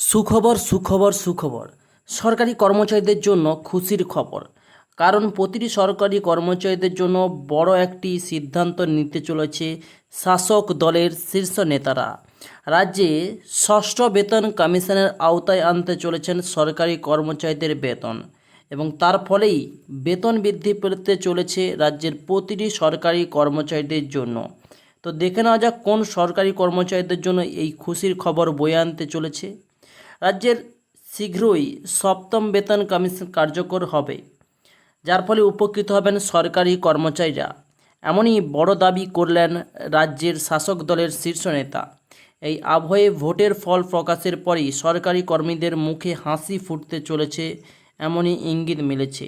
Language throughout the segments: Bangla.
সুখবর সুখবর সুখবর। সরকারি কর্মচারীদের জন্য খুশির খবর। কারণ প্রতিটি সরকারি কর্মচারীদের জন্য বড় একটি সিদ্ধান্ত নিতে চলেছে শাসক দলের শীর্ষ নেতারা। রাজ্যে ষষ্ঠ বেতন কমিশনের আওতায় আনতে চলেছেন সরকারি কর্মচারীদের বেতন এবং তার ফলেই বেতন বৃদ্ধি পেতে চলেছে রাজ্যের প্রতিটি সরকারি কর্মচারীদের জন্য। তো দেখে নেওয়া যাক কোন সরকারি কর্মচারীদের জন্য এই খুশির খবর বয়ে আনতে চলেছে। রাজ্যের শীঘ্রই সপ্তম বেতন কমিশন কার্যকর হবে, যার ফলে উপকৃত হবেন সরকারি কর্মচারীরা। এমনই বড় দাবি করলেন রাজ্যের শাসক দলের শীর্ষ নেতা। এই আবহে ভোটের ফল প্রকাশের পরই সরকারি কর্মীদের মুখে হাসি ফুটতে চলেছে, এমনই ইঙ্গিত মিলেছে।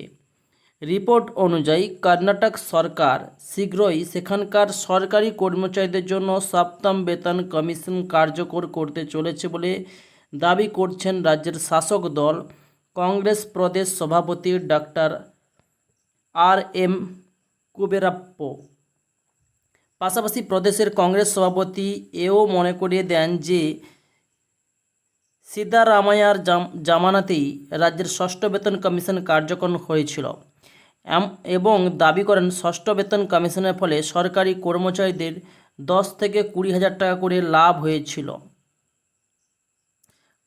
রিপোর্ট অনুযায়ী, কর্ণাটক সরকার শীঘ্রই সেখানকার সরকারি কর্মচারীদের জন্য সপ্তম বেতন কমিশন কার্যকর করতে চলেছে বলে দাবি করছেন রাজ্যের শাসক দল, কংগ্রেস প্রদেশ সভাপতি ডক্টর আর এম কুবেরাপ্প। পাশাপাশি প্রদেশের কংগ্রেস সভাপতি এও মনে করিয়ে দেন যে সিদ্ধারামায়ার জামানাতেই রাজ্যের ষষ্ঠ বেতন কমিশন কার্যক্রম হয়েছিল। এবং দাবি করেন ষষ্ঠ বেতন কমিশনের ফলে সরকারি কর্মচারীদের দশ থেকে কুড়ি হাজার টাকা করে লাভ হয়েছিল।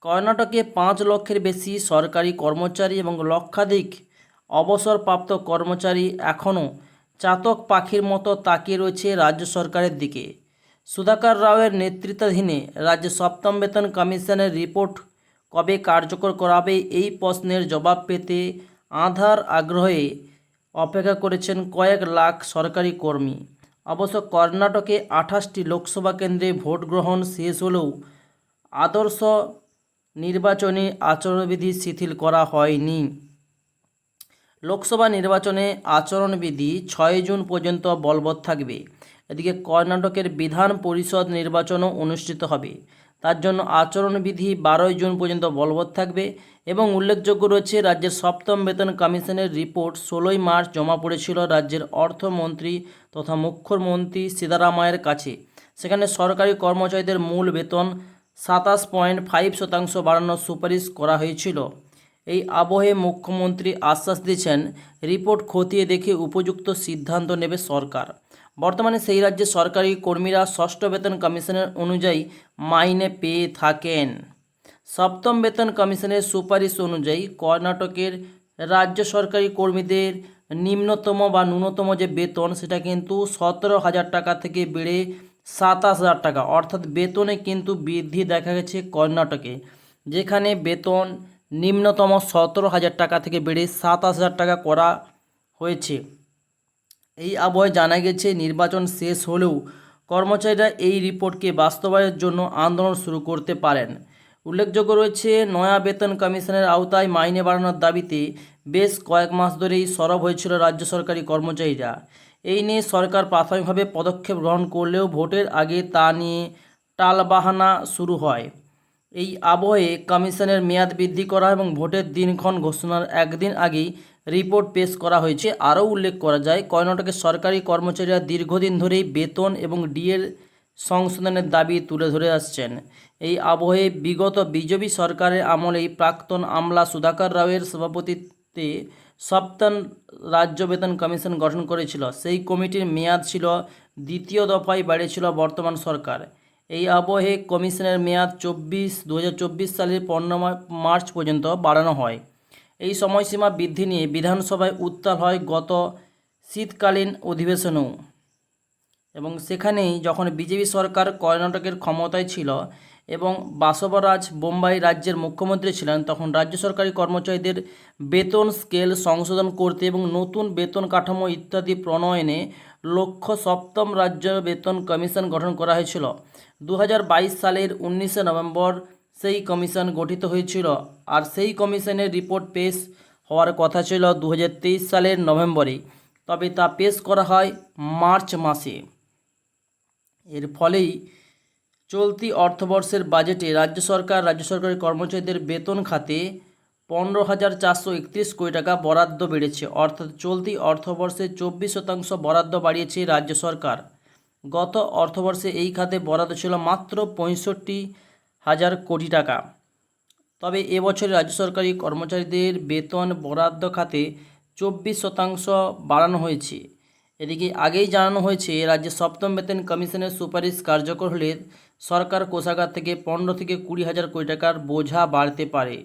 কর্ণাটকে পাঁচ লক্ষের বেশি সরকারি কর্মচারী এবং লক্ষাধিক অবসরপ্রাপ্ত কর্মচারী এখনও চাতক পাখির মতো তাকিয়ে রয়েছে রাজ্য সরকারের দিকে। সুধাকর রাওয়ের নেতৃত্বাধীনে রাজ্য সপ্তম বেতন কমিশনের রিপোর্ট কবে কার্যকর করাবে এই প্রশ্নের জবাব পেতে আধার আগ্রহে অপেক্ষা করেছেন কয়েক লাখ সরকারি কর্মী। অবশ্য কর্ণাটকে আঠাশটি লোকসভা কেন্দ্রে ভোট গ্রহণ শেষ হলেও আদর্শ নির্বাচনী আচরণবিধি শিথিল করা হয়নি। লোকসভা নির্বাচনে আচরণবিধি ছয় জুন পর্যন্ত বলবৎ থাকবে। এদিকে কর্ণাটকের বিধান পরিষদ নির্বাচনও অনুষ্ঠিত হবে। তার জন্য আচরণবিধি বারোই জুন পর্যন্ত বলবৎ থাকবে এবং উল্লেখযোগ্য রয়েছে, রাজ্যের সপ্তম বেতন কমিশনের রিপোর্ট ষোলোই মার্চ জমা পড়েছিল রাজ্যের অর্থমন্ত্রী তথা মুখ্যমন্ত্রী সিদ্ধারামায়ের কাছে। সেখানে সরকারি কর্মচারীদের মূল বেতন সাতাশ পয়েন্ট ফাইভ শতাংশ বাড়ানোর সুপারিশ করা হয়েছিল। এই আবহে মুখ্যমন্ত্রী আশ্বাস দিয়েছেন, রিপোর্ট খতিয়ে দেখে উপযুক্ত সিদ্ধান্ত নেবে সরকার। বর্তমানে সেই রাজ্যে সরকারি কর্মীরা ষষ্ঠ বেতন কমিশনের অনুযায়ী মাইনে পেয়ে থাকেন। সপ্তম বেতন কমিশনের সুপারিশ অনুযায়ী কর্ণাটকের রাজ্য সরকারি কর্মীদের নিম্নতম বা ন্যূনতম যে বেতন, সেটা কিন্তু সতেরো হাজার টাকা থেকে বেড়ে সাতাশ হাজার টাকা। অর্থাৎ বেতনে কিন্তু বৃদ্ধি দেখা গেছে কর্ণাটকে, যেখানে বেতন নিম্নতম সতেরো হাজার টাকা থেকে বেড়ে সাতাশ হাজার টাকা করা হয়েছে। এই আবহে জানা গেছে, নির্বাচন শেষ হলেও কর্মচারীরা এই রিপোর্টকে বাস্তবায়নের জন্য আন্দোলন শুরু করতে পারেন। উল্লেখযোগ্য রয়েছে, নয়া বেতন কমিশনের আওতায় মাইনে বাড়ানোর দাবিতে বেশ কয়েক মাস ধরেই সরব হয়েছিল রাজ্য সরকারি কর্মচারীরা। এই নিয়ে সরকার প্রাথমিকভাবে পদক্ষেপ গ্রহণ করলেও ভোটের আগে তা নিয়ে টালবাহানা শুরু হয়। এই আবহে কমিশনের মেয়াদ বৃদ্ধি করা এবং ভোটের দিনক্ষণ ঘোষণার একদিন আগেই রিপোর্ট পেশ করা হয়েছে। আরও উল্লেখ করা যায় কর্ণাটকের সরকারি কর্মচারীরা দীর্ঘদিন ধরেই বেতন এবং ডিএর সংশোধনের দাবি তুলে ধরে আসছেন। এই আবহে বিগত বিজেপি সরকারের আমলেই প্রাক্তন আমলা সুধাকর রাওয়ের সভাপতিত্বে সপ্তম রাজ্য বেতন কমিশন গঠন করেছিল। সেই কমিটির মেয়াদ ছিল দ্বিতীয় দফায় বাড়িয়েছিল বর্তমান সরকার। এই আবহে কমিশনের মেয়াদ চব্বিশ দু সালের পনেরো মার্চ পর্যন্ত বাড়ানো হয়। এই সময়সীমা বৃদ্ধি নিয়ে বিধানসভায় উত্তাল হয় গত শীতকালীন অধিবেশনেও। এবং সেখানেই যখন বিজেপি সরকার কর্ণাটকের ক্ষমতায় ছিল এবং বাসবরাজ বোম্বাই রাজ্যের মুখ্যমন্ত্রী ছিলেন। তখন রাজ্য সরকারি কর্মচারীদের বেতন স্কেল সংশোধন করতে এবং নতুন বেতন কাঠামো ইত্যাদি প্রণয়নে লক্ষ্য সপ্তম রাজ্য বেতন কমিশন গঠন করা হয়েছিল। দু হাজার বাইশ সালের উনিশে নভেম্বর সেই কমিশন গঠিত হয়েছিল আর সেই কমিশনের রিপোর্ট পেশ হওয়ার কথা ছিল দু হাজার তেইশ সালের নভেম্বরে। তবে তা পেশ করা হয় মার্চ মাসে। এর ফলেই চলতি অর্থবর্ষের বাজেটে রাজ্য সরকার, রাজ্য সরকারের কর্মচারীদের বেতন খাতে পনেরো হাজার চারশো একত্রিশ কোটি টাকা বরাদ্দ বেড়েছে। অর্থাৎ চলতি অর্থবর্ষে চব্বিশ শতাংশ বরাদ্দ বাড়িয়েছে রাজ্য সরকার। গত অর্থবর্ষে এই খাতে বরাদ্দ ছিল মাত্র পঁয়ষট্টি হাজার কোটি টাকা। তবে এবছরে রাজ্য সরকারি কর্মচারীদের বেতন বরাদ্দ খাতে চব্বিশ শতাংশ বাড়ানো হয়েছে। এদিকে আগেই জানানো হয়েছে, রাজ্যে সপ্তম বেতন কমিশনের সুপারিশ কার্যকর হলে সরকার কোষাগার থেকে পনেরো থেকে কুড়ি হাজার কোটি টাকার বোঝা বাড়তে পারে।